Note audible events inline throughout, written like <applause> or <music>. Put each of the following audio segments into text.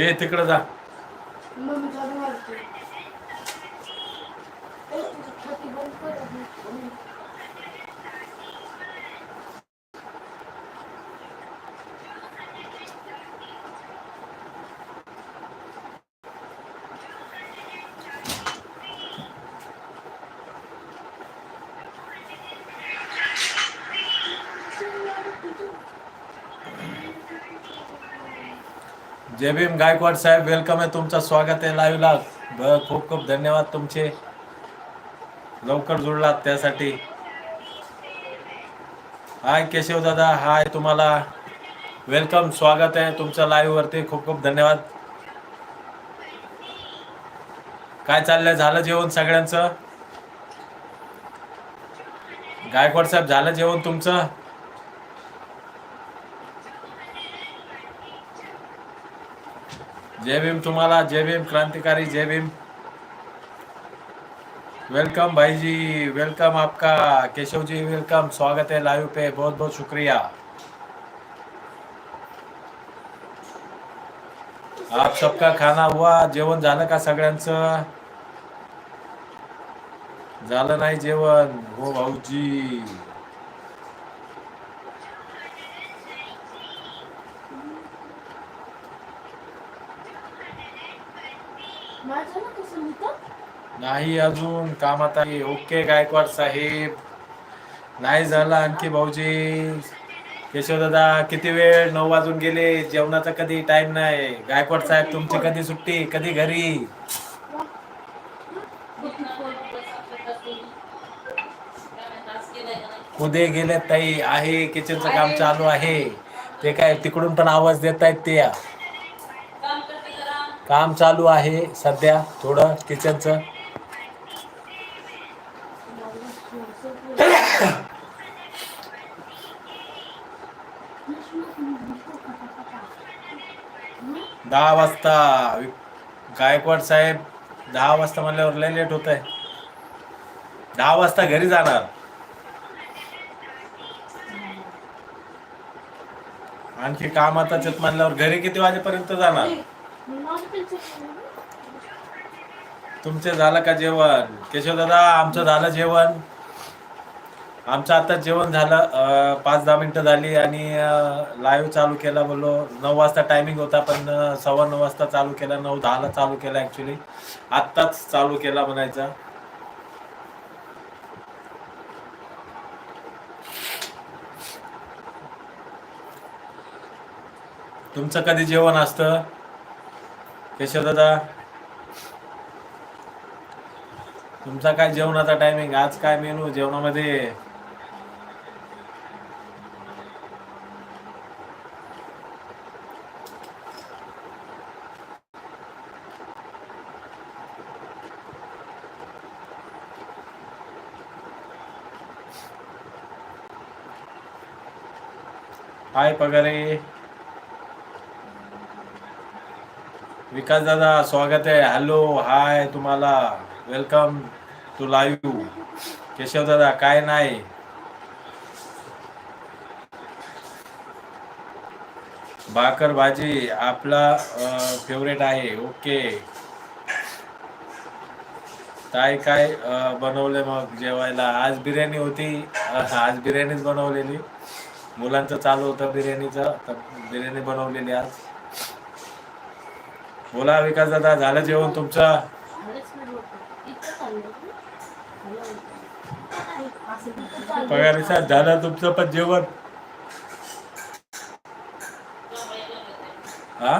हे तिकडं जा मम्मी जाऊन मारते ए, तुझं छाती बंद कर आणि- जय भीम गायकवाड साहेब वेलकम आहे तुमचं स्वागत आहे लाईव्हला ब खूप खूप धन्यवाद तुमचे. लवकर जुळलात त्यासाठी. हाय केशव दादा हाय तुम्हाला. वेलकम स्वागत आहे तुमच्या लाईव्ह वरती. खूप खूप धन्यवाद. काय चाललंय झालं जेवण सगळ्यांचं? गायकवाड साहेब झालं जेवण तुमचं? जय भीम तुम्हाला जय भीम क्रांतिकारी जय भीम. वेलकम भाई जी वेलकम आपका. केशव जी वेलकम स्वागत है लाइव पे. बहुत बहुत शुक्रिया. आप सबका खाना हुआ? जेवण झालं का सगळ्यांचं? झालं नाही जेवण. हो भाऊजी. माझं ना कसं होतं नाही अजून कामात आहे. ओके गायकवाड साहेब. नाही झालं आणखी भाऊजी. केशव दादा किती वेळ? नऊ वाजून गेले. जेवणाचा कधी टाइम नाही. गायकवाड साहेब तुमची कधी सुट्टी? कधी घरी? उदे गेले ताई. आहे किचनचं काम चालू आहे. ते काय तिकडून पण आवाज देत आहेत ते काम चालू आहे सध्या थोडं किचनचं. दहा वाजता. गायकवाड साहेब दहा वाजता म्हणल्यावर लय लेट होत आहे दहा वाजता घरी जाणार. आणखी काम आताच म्हणल्यावर घरी किती वाजेपर्यंत जाणार? तुमचे झालं का जेवण? केशव दादा आमचं झालं जेवण. आमचं आता जेवण झालं पाच दहा मिनिटं झाली आणि लाईव्ह चालू केला बोललो. नऊ वाजता टायमिंग होता पण सव्वा नऊ वाजता चालू केला नऊ दहाला चालू केला ऍक्च्युली आत्ताच चालू केला म्हणायचा. तुमचं कधी जेवण असतं? केशवदादा तुमचा काय जेवणाचा टायमिंग आज काय मेनू जेवणामध्ये? हाय पगारे. विकास दादा स्वागत आहे. हॅलो हाय तुम्हाला. वेलकम टू लाईव्ह केशव दादा काय नाही? भाकर भाजी आपला फेवरेट आहे. ओके काय काय बनवले मग जेवायला? आज बिर्याणी होती. <laughs> आज बिर्याणीच बनवलेली. मुलांचं चालू होतं बिर्याणीचं. तर बिर्याणी बनवलेली आज. बोला विकास दादा झालं जेवण तुमचं? पगार झालं तुमचं पण जेवण? हा?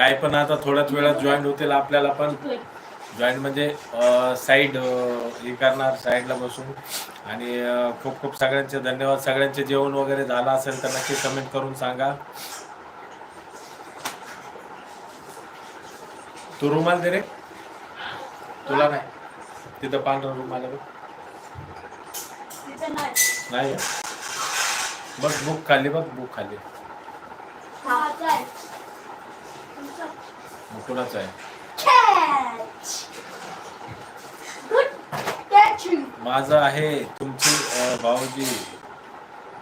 काय पण आता थोड्याच वेळात जॉईन होतील आपल्याला पण. जॉईन म्हणजे साईड हे करणार साईडला बसून. आणि खूप खूप सगळ्यांचे धन्यवाद. सगळ्यांचे जेवण वगैरे झालं असेल तर नक्की कमेंट करून सांगा. तू रुमाल दे रे तुला नाही. तिथं पांढरा रुमाल नाही. बघ बुक खाली बघ बुक खाली. मग कुणाचं आहे. माझं आहे तुमची भाऊजी.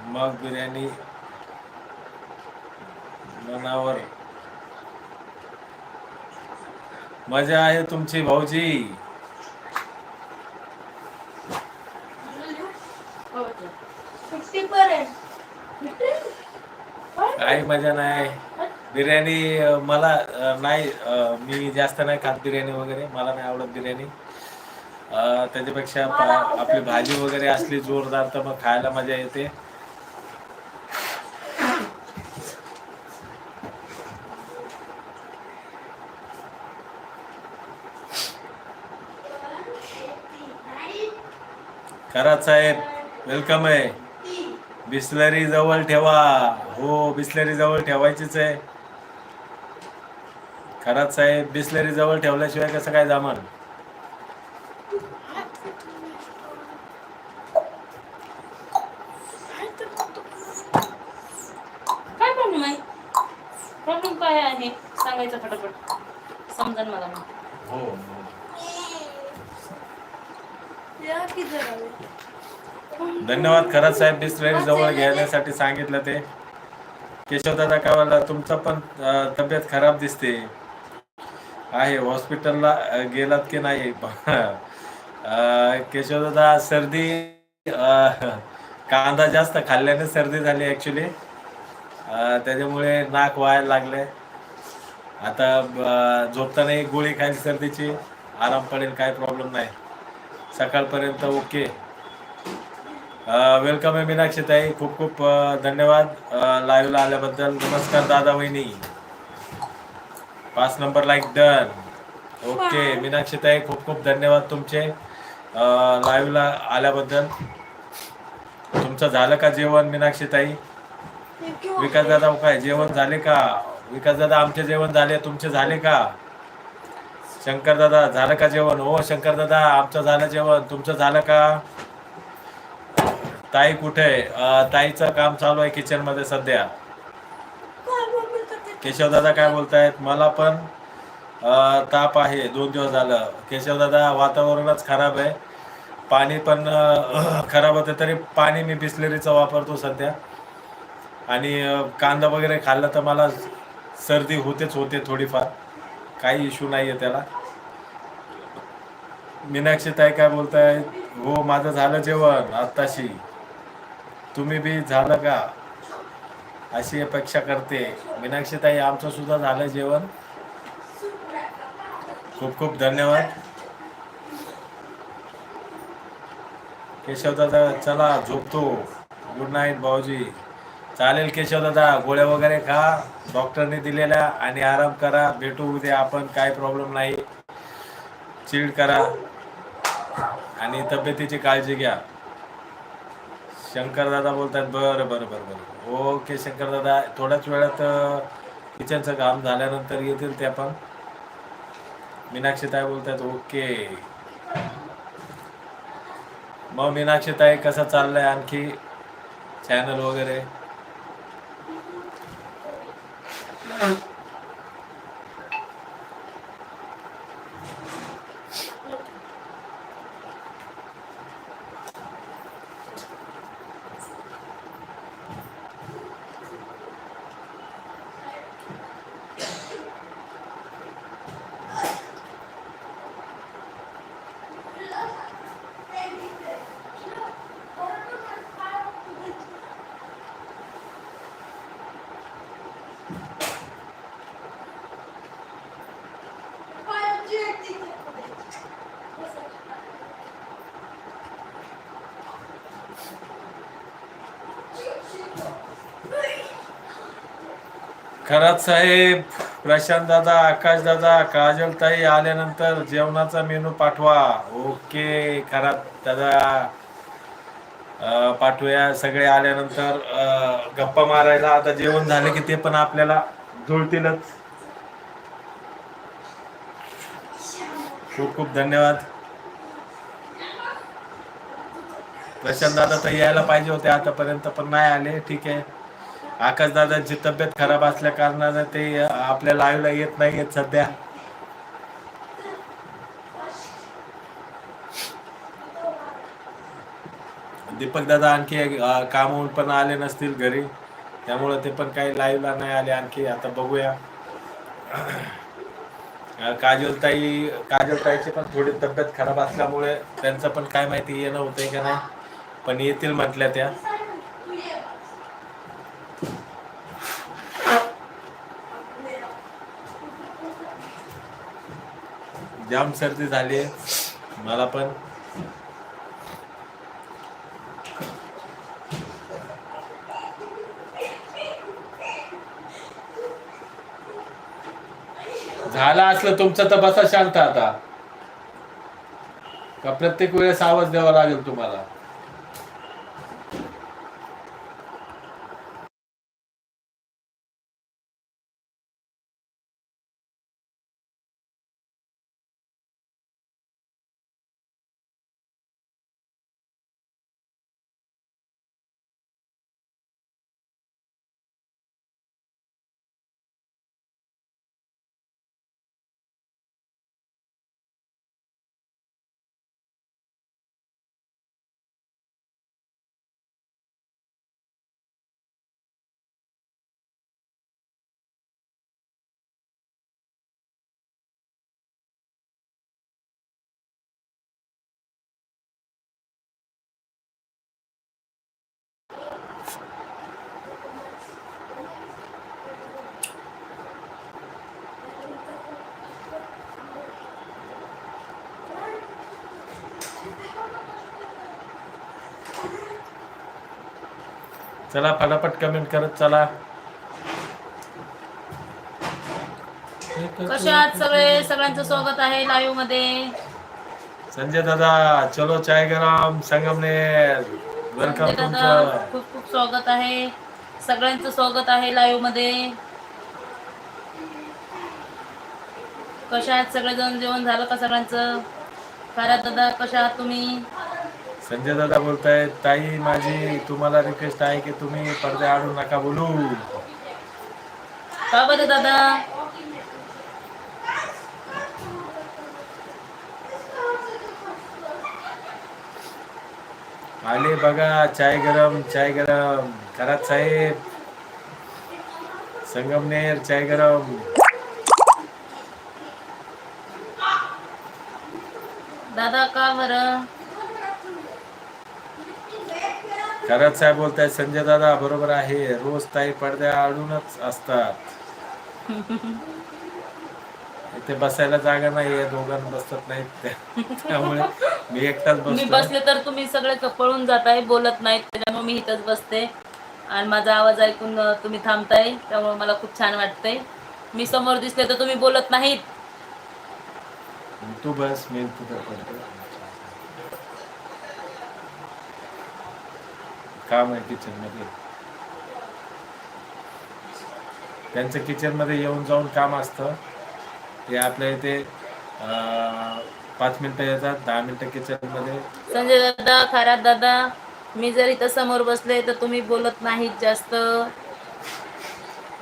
मग बिर्याणी. मनावर. मजा आहे तुमची भाऊजी. पर्यंत. Fifty? काही मजा नाही बिर्याणी मला नाही मी जास्त नाही खात बिर्याणी वगैरे मला नाही आवडत बिर्याणी. त्याच्यापेक्षा आपली भाजी वगैरे असली जोरदार तर मग खायला मजा येते. खरात साहेब वेलकम आहे. बिस्लरी जवळ ठेवा. हो बिस्लरी जवळ ठेवायचीच आहे. खरात साहेब बिस्लरी जवळ ठेवल्याशिवाय कसं काय जमल काय प्रॉब्लेम आहे? प्रॉब्लेम काय आहे? सांगायचं फटाफट. समजन मला मग. हो जरा. धन्यवाद खरात साहेब बिस्लरी जवळ घेण्यासाठी सांगितलं ते. केशवदादा काय म्हणला तुमचं पण तब्येत खराब दिसते. आहे हॉस्पिटलला गेलात की नाही? <laughs> केशवदा सर्दी कांदा जास्त खाल्ल्याने सर्दी झाली ॲक्च्युली त्याच्यामुळे नाक व्हायला लागले आता झोपतानाही गोळी खाईल सर्दीची आराम पडेल काय प्रॉब्लेम नाही. सकाळपर्यंत ओके. वेलकम आहे मीनाक्षी ताई. खूप खूप धन्यवाद. लाईव्हला आल्याबद्दल. नमस्कार दादा वहिनी पाच number like done okay Meenakshi tai खूप खूप धन्यवाद तुमचे. लाईव्हला आल्याबद्दल. तुमचं झालं का जेवण मीनाक्षी ताई. विकास दादा काय जेवण झाले का? विकास दादा आमचे जेवण झाले तुमचे झाले का? शंकर दादा झालं का जेवण? हो शंकर दादा आमचं झालं जेवण. तुमचं झालं का? ताई कुठे? ताईचं काम चालू आहे किचनमध्ये सध्या. केशव दादा काय बोलतायत? मला पण ताप आहे. दोन दिवस झालं. केशव दादा वातावरणच खराब आहे. पाणी पण खराब होते तरी पाणी मी बिस्लरीचं वापरतो सध्या. आणि कांदा वगैरे खाल्ला तर मला सर्दी होतेच होते थोडीफार. काही इश्यू नाही आहे त्याला. मीनाक्षी ताई काय बोलताय हो माझं झालं जेवण आत्ताशी. तुम्ही बी झालं का? अशी अपेक्षा करते. मीनाक्षीताई आमचं सुद्धा झालं जेवण. खूप खूप धन्यवाद. केशवदादा चला झोपतो. गुड नाईट भाऊजी. चालेल केशव दादा गोळ्या वगैरे खा. डॉक्टरने दिलेल्या आणि आराम करा. भेटू उद्या आपण काय प्रॉब्लेम नाही. चिड करा. आणि तब्येतीची काळजी घ्या. शंकरदादा बोलतात बरं बरं बरं बरं. हो, ओके शंकर दादा थोड्याच वेळात किचनचं काम झाल्यानंतर येतील ते पण. मीनाक्षी ताई बोलतात ओके. मग मीनाक्षी ताई कसं चाललंय आणखी? चॅनल वगैरे? खरात साहेब प्रशांत दादा आकाश दादा काजल ताई आल्यानंतर जेवणाचा मेनू पाठवा. ओके खरात दादा. पाठवूया सगळे आल्यानंतर. गप्पा मारायला आता जेवण झाले की ते पण आपल्याला जुळतीलच. खूप खूप धन्यवाद. प्रशांत दादा तर यायला पाहिजे होते आतापर्यंत पण नाही आले. ठीक आहे. आकाश दादांची तब्येत खराब असल्या कारणानं ते आपल्या लाईव्हला येत नाही आहेत सध्या. दीपक दादा आणखी अं, कामावून पण आले नसतील घरी. त्यामुळं ते पण काही लाईव्हला नाही आले आणखी. आता बघूया. काजलताई काजलताईची पण थोडी तब्येत खराब असल्यामुळे त्यांचं पण काय माहिती येणं होतंय का नाही. पण येतील म्हटल्या त्या. जाम सर्दी झाली मला पण. झाला असलं तुमचं तर बसा शांत आता. का प्रत्येक वेळेस आवाज द्यावा लागेल तुम्हाला? चला फटाफट कमेंट करत चला. कसे आहात सगळे? सगळ्यांचं स्वागत आहे लाईव्हमध्ये. संजय दादा चलो चाय गरम संगमनेर वेलकम संजय दादा तुमचं. खूप खूप स्वागत आहे. सगळ्यांचं स्वागत आहे लाईव्हमध्ये. कशा आहात? सगळेजण जेवण झालं का सगळ्यांचं? खरा दादा कशा आहात तुम्ही? संजय दादा बोलताय ताई माझी तुम्हाला रिक्वेस्ट आहे की तुम्ही पडदे आडू नका बोलू. का बरं दादा? आले बघा चाय गरम चाय गरम. घरात साहेब. संगमनेर चाय गरम. दादा का बरं? खरंच साहेब बोलताय संजय दादा बरोबर आहे. रोज ताई पडद्या आडूनच असतात. इथे बसायला जागा नाही आहे दोघांना बसत नाहीत. त्या- त्यामुळे मी एकटाच मी बसतो बसले तर तुम्ही सगळे पळून जाताय बोलत नाहीत त्याच्यामुळे मी इथंच बसते. आणि माझा आवाज ऐकून अं, तुम्ही थांबताय त्यामुळे मला खूप छान वाटतंय. मी समोर दिसले तर तुम्ही बोलत नाहीत. तू बस मी पडतो काम आहे किचनमध्ये. त्यांचं किचनमध्ये येऊन जाऊन काम असतं. ते आपल्या इथे अं, पाच मिनिटं येतात दहा मिनिटं किचनमध्ये. संजय दादा खरात दादा मी जर इथं समोर बसले तर तुम्ही बोलत नाहीत जास्त.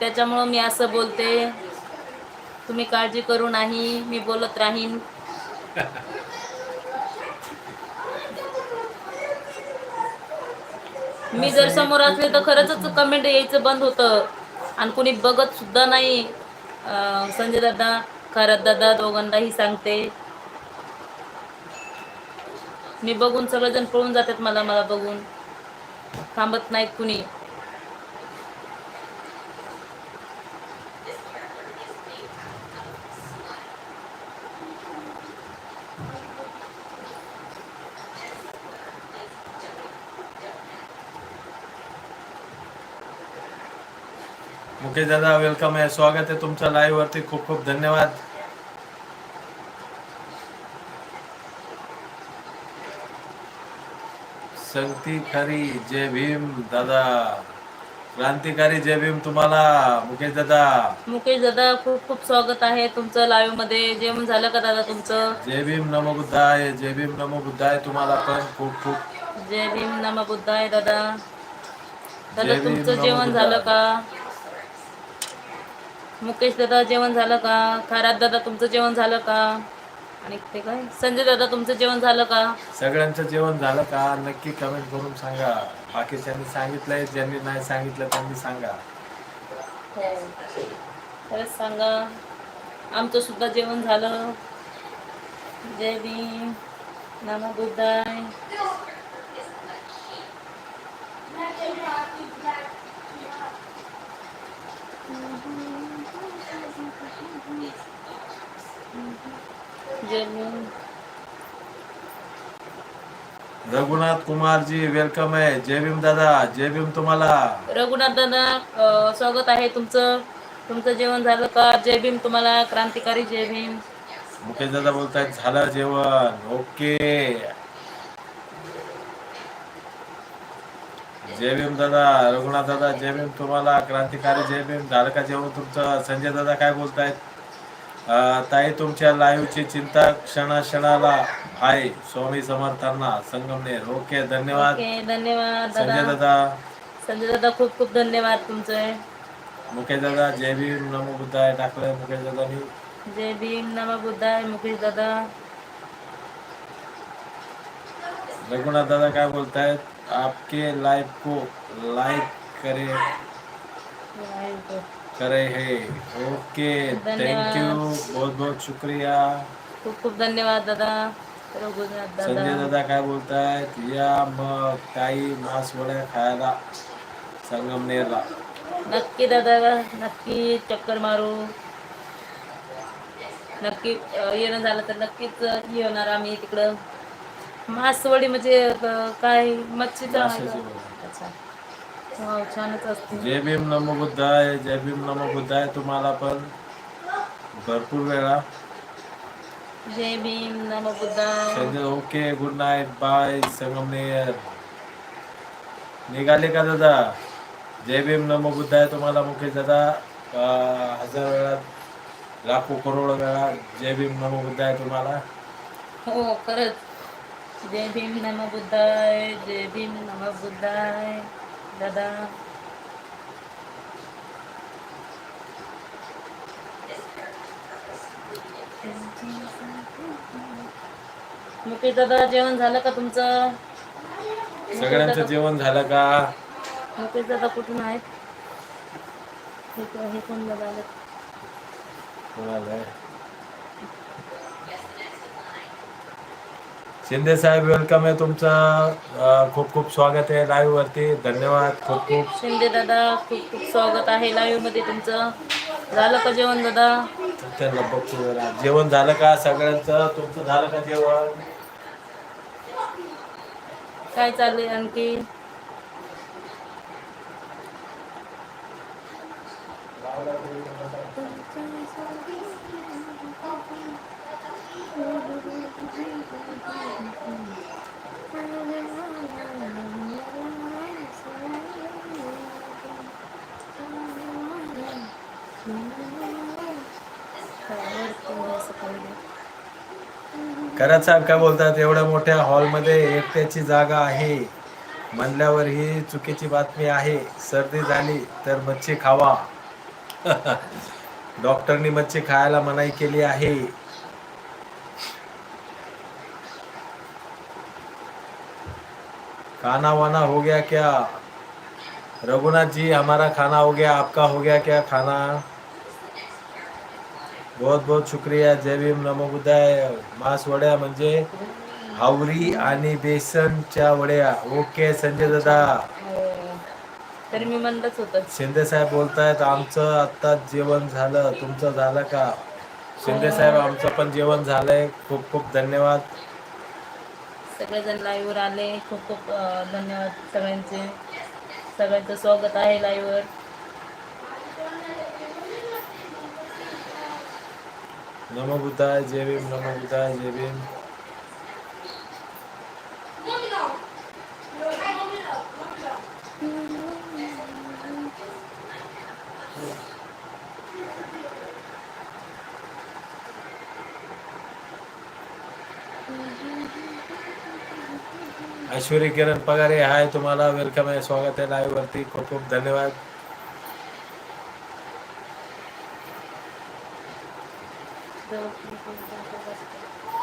त्याच्यामुळं मी असं बोलते. तुम्ही काळजी करू नाही मी बोलत राहीन. <laughs> मी जर समोर असले तर खरंच कमेंट यायचं बंद होतं. आणि कुणी बघत सुद्धा नाही. संजय दादा खरत दादा दोघांनाही सांगते. मी बघून सगळेजण पळून जातात मला मला बघून. थांबत नाहीत कुणी. मुकेश दादा वेलकम आहे. स्वागत आहे तुमचं लाईव्ह वरती. खूप खूप धन्यवाद. संगती खरी जय भीम दादा. क्रांतिकारी जय भीम तुम्हाला मुकेश दादा. मुकेश दादा खूप खूप स्वागत आहे तुमचं लाईव्हमध्ये. जेवण झालं का दादा तुमचं? जय भीम नमो बुद्धाय. जय भीम नमो बुद्धाय तुम्हाला पण. खूप खूप. जय भीम नम बुद्धाय दादा. दादा तुमचं जेवण. झालं का? मुकेश दादा जेवण झालं का? खरात दादा तुमचं जेवण झालं का? आणि ते काय? संजय दादा तुमचं जेवण झालं का? सगळ्यांचं जेवण झालं का? नक्की कमेंट करून सांगा. बाकीच्यांनी सांगितलंय ज्यांनी नाही सांगितलं त्यांनी सांगा. खरंच सांगा. आमचं सुद्धा जेवण झालं. जय भीम. नामा बुद्धाय भीम रघुनाथ कुमार जी वेलकम आहे. जय भीम दादा जय भीम तुम्हाला. रघुनाथ दादा अ, स्वागत आहे तुमचं. तुमचं जेवण झालं का? जय भीम तुम्हाला क्रांतिकारी जय भीम. मुकेश दादा बोलतायत झालं जेवण. ओके. जय भीम दादा रघुनाथ दादा जय भीम तुम्हाला क्रांतिकारी जय भीम. झालं का जेवण तुमचं? संजय दादा काय बोलतायत? ताई तुमच्या लाईव्हची चिंता क्षणाक्षणाला आहे. स्वामी समर्थांना संगमनेर. ओके धन्यवाद. ओके धन्यवाद संजय दादा. दादा संजय दादा खूप खूप धन्यवाद तुमचे. मुकेश दादा जय भीम नमो बुद्धाय टाकलं मुकेश दादानी. जय भीम नम बुद्धाय मुकेश दादा. रघुनाथ दादा काय बोलतायत आपके लाइव को लाइक करे. करे है। Okay thank. यू बहुत बहुत शुक्रिया। खूप खूप धन्यवाद दादा। संजय दादा काय बोलतायत या मग काही मांस वड्या खायला संगमनेरला नक्की दादा नक्की चक्कर मारू। नक्की येणं झालं तर नक्कीच येणार आम्ही तिकडं मासवडी म्हणजे काय? मच्छीचा. अच्छा. जय भीम नमो बुद्धाय जय भीम नमो बुद्धाय. तुम्हाला पण भरपूर वेळा. जय भीम नम बुद्धाय. Okay good night bye Sangamner निघाले का दादा? जय भीम नमो बुद्धाय तुम्हाला मुकेश दादा. हजार वेळा लाखो करोड वेळा जय भीम नमो बुद्धाय तुम्हाला. हो खरंच. जय भीम नम बुद्धाय जय भीम नम बुद्धाय. दादा मुकेश दादा जेवण झालं का तुमचं सगळ्यांचं जेवण झालं का मुकेश दादा कुठून आहेत हे कोण दादा आलेत? कोणाला? शिंदे साहेब वेलकम आहे तुमचं. खूप खूप स्वागत आहे लाईव्ह वरती. धन्यवाद. खूप खूप. शिंदे दादा खूप खूप स्वागत आहे लाईव्हमध्ये तुमचं. झालं का जेवण दादा? त्यांना बघतो जरा. जेवण झालं का सगळ्यांचं? तुमचं झालं का जेवण? काय चाललंय आणखी? खरंच साहेब काय बोलतात? एवढ्या मोठ्या हॉलमध्ये एकट्याची जागा आहे. म्हणल्यावर ही चुकीची बातमी आहे. सर्दी झाली तर मच्छी खावा. <laughs> डॉक्टरनी मच्छी खायला मनाई केली आहे. खाना वाना हो गया क्या? रघुनाथ जी हमारा खाना हो गया आपका हो गया क्या खाना? बहुत बहुत शुक्रिया जय भीम नमो बुद्धाय। मांस वड्या म्हणजे हावरी आणि बेसनच्या वड्या. ओके संजय दादा. तरी मी म्हणलंच होतं. शिंदे साहेब बोलतायत आमचं आत्ताच जेवण झालं. तुमचं झालं का? शिंदे साहेब आमचं पण जेवण झालंय. खूप खूप धन्यवाद. सगळेजण लाईव्हवर आले. खूप खूप धन्यवाद सगळ्यांचे. सगळ्यांचं स्वागत आहे लाईव्हवर नमो बुद्धाय जय भीम नमो बुद्धाय जय भीम. ऐश्वरी किरण पगारे हाय तुम्हाला. वेलकम आहे स्वागत आहे लाईव्ह वरती खूप खूप धन्यवाद.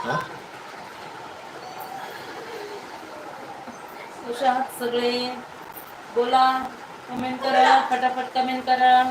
हा? सगळे. बोला. कमेंट करा फटाफट कमेंट करा.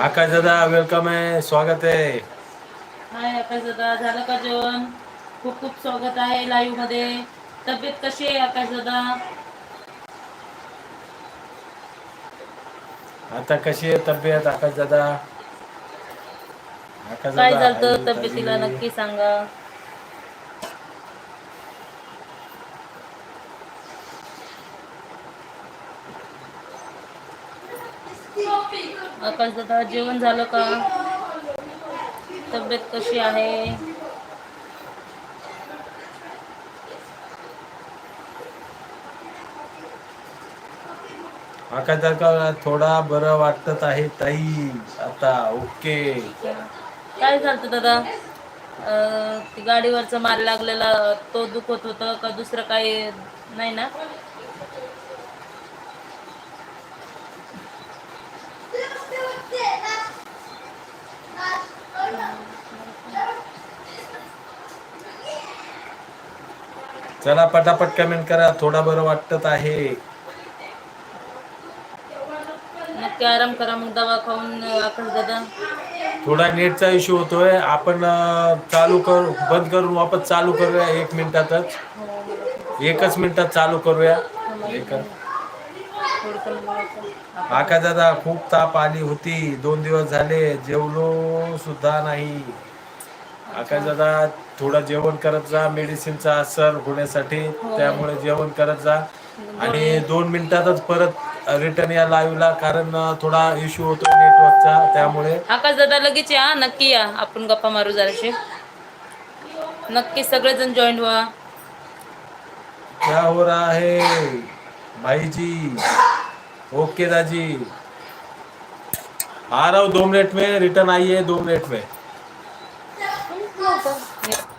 आकाश दादा वेलकम आहे. स्वागत आहे. हाय आकाश दादा झालं का जेवण? खूप खूप स्वागत आहे लाईव्हमध्ये. तब्येत कशी आहे आकाश दादा आता कशी आहे तब्येत आकाश दादा आकाश काय दादा, झालं तब्येतीला. नक्की सांगा. आकाश दादा जेवण झालं का? तब्येत कशी आहे? आकाश दादा थोडा बरं वाटत आहे ताई. आता ओके. काय झालं दादा? गाडीवरचा मार लागलेला तो दुखत होतं का? दुसरं काही नाही ना? चला पटापट कमेंट करा. थोडा बरं वाटत आहे. नक्की आराम करा मग दवा खाऊन आकाश दादा. थोडा नेटचा इश्यू होतोय. आपण अं, चालू करू बंद करून वापस चालू करूया एक मिनिटातच. एकच मिनिटात चालू करूया. एक. थोडंसं बोलायचं. आकाश दादा खूप ताप आली होती. दोन दिवस झाले. जेवलो सुद्धा नाही. आकाश दादा थोडं जेवण करत जा मेडिसिनचा असर होण्यासाठी. त्यामुळे जेवण करत जा. आणि दोन मिनिटातच परत रिटर्न या लाईव्हला कारण थोडा इश्यू होतो नेटवर्कचा त्यामुळे. आकाश दादा लगेच या. नक्की या. आपण गप्पा मारू जराशे. नक्की सगळेजण जॉईन व्हा. क्या हो रहा है भाई जी ओके दाजी. आ रहा हूँ दो मिनट में रिटर्न आइए दो मिनट में. 하나 더. 네.